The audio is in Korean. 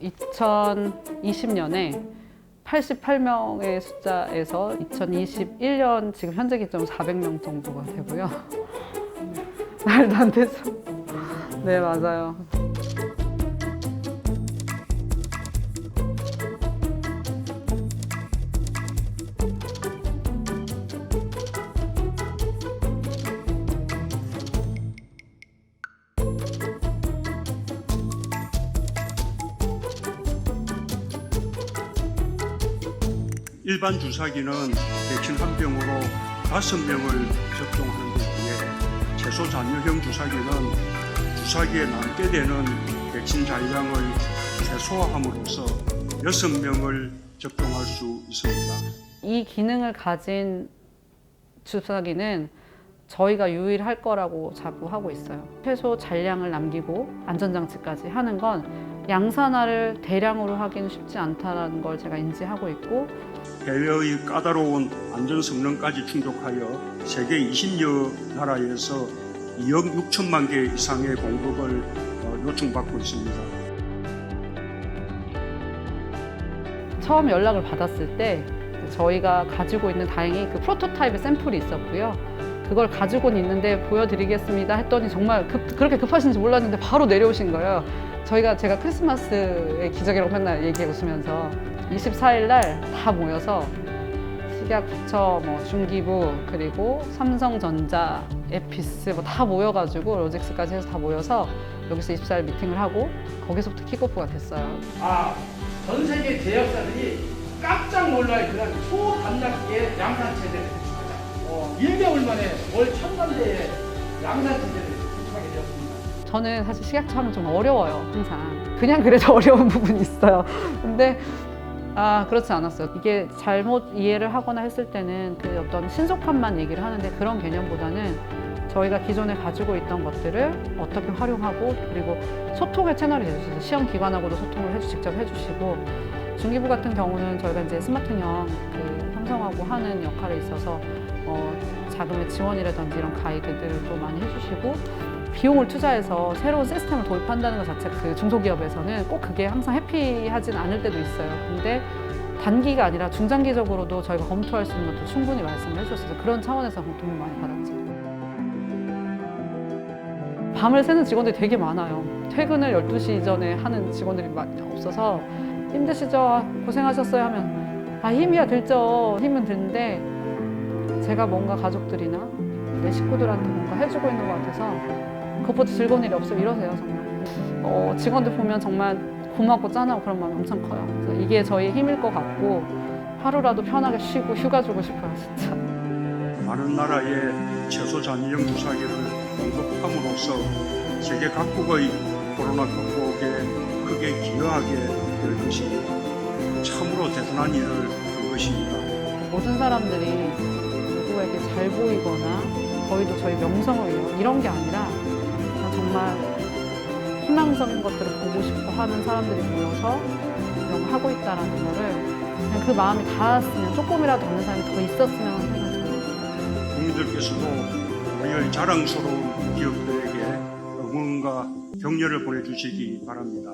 2020년에 88명의 숫자에서 2021년 지금 현재 기점 400명 정도가 되고요. 말도 안 되죠. 네, 맞아요. 일반 주사기는 백신 한 병으로 다섯 명을 접종하는 데 비해 최소 잔여형 주사기는 주사기에 남게 되는 백신 잔량을 최소화함으로써 여섯 명을 접종할 수 있습니다. 이 기능을 가진 주사기는 저희가 유일할 거라고 자꾸 하고 있어요. 최소 잔량을 남기고 안전장치까지 하는 건 양산화를 대량으로 하기는 쉽지 않다는 걸 제가 인지하고 있고 해외의 까다로운 안전 성능까지 충족하여 세계 20여 나라에서 2억 6천만 개 이상의 공급을 어, 요청받고 있습니다. 처음 연락을 받았을 때 저희가 가지고 있는 다행히 그 프로토타입의 샘플이 있었고요. 그걸 가지고는 있는데 보여드리겠습니다 했더니 정말 급- 그렇게 급하신지 몰랐는데 바로 내려오신 거예요. 저희가 제가 크리스마스의 기적이라고 맨날 얘기해 웃으면서 24일 날 다 모여서 식약처, 뭐 중기부 그리고 삼성전자, 에피스 뭐 다 모여가지고 로직스까지 해서 다 모여서 여기서 24일 미팅을 하고 거기서부터 킥오프가 됐어요. 아, 전 세계 제약사들이 깜짝 놀랄 그런 초단락기의 양산 체제를 구축하자. 어, 1개월 만에 월 천만 대의 양산 체제를 저는 사실 식약처 하면 좀 어려워요, 항상. 그냥 그래도 어려운 부분이 있어요. 근데 아, 그렇지 않았어요. 이게 잘못 이해를 하거나 했을 때는 그 어떤 신속함만 얘기를 하는데 그런 개념보다는 저희가 기존에 가지고 있던 것들을 어떻게 활용하고 그리고 소통의 채널이 되주셔서 시험 기관하고도 소통을 해주, 직접 해주시고 중기부 같은 경우는 저희가 이제 스마트형 그 삼성하고 하는 역할에 있어서 어, 자금의 지원이라든지 이런 가이드들을 또 많이 해주시고 비용을 투자해서 새로운 시스템을 도입한다는 것 자체 그 중소기업에서는 꼭 그게 항상 해피하진 않을 때도 있어요. 근데 단기가 아니라 중장기적으로도 저희가 검토할 수 있는 것도 충분히 말씀을 해주셔서 그런 차원에서 도움을 많이 받았죠. 밤을 새는 직원들이 되게 많아요. 퇴근을 12시 이전에 하는 직원들이 많이 없어서 힘드시죠? 고생하셨어요? 하면 아 힘이야 들죠. 힘은 드는데 제가 뭔가 가족들이나 내 식구들한테 뭔가 해주고 있는 것 같아서 그것보다 즐거운 일이 없어요. 이러세요 정말. 어, 직원들 보면 정말 고맙고 짠하고 그런 마음이 엄청 커요. 그래서 이게 저희 힘일 것 같고 하루라도 편하게 쉬고 휴가 주고 싶어요 진짜. 많은 나라의 최소 잔여형 주사기를 공급함으로써 세계 각국의 코로나 극복에 크게 기여하게 될 것이 참으로 대단한 일을 한 것입니다. 모든 사람들이 누구에게 잘 보이거나 저희도 저희 명성을 위해 이런 게 아니라 정말 희망적인 것들을 보고 싶어 하는 사람들이 모여서 이런 거 하고 있다라는 거를 그냥 그 마음이 닿았으면 조금이라도 얻는 사람이 더 있었으면 하는 생각이 들어요. 국민들께서도 우리의 자랑스러운 기업들에게 응원과 격려를 보내주시기 바랍니다.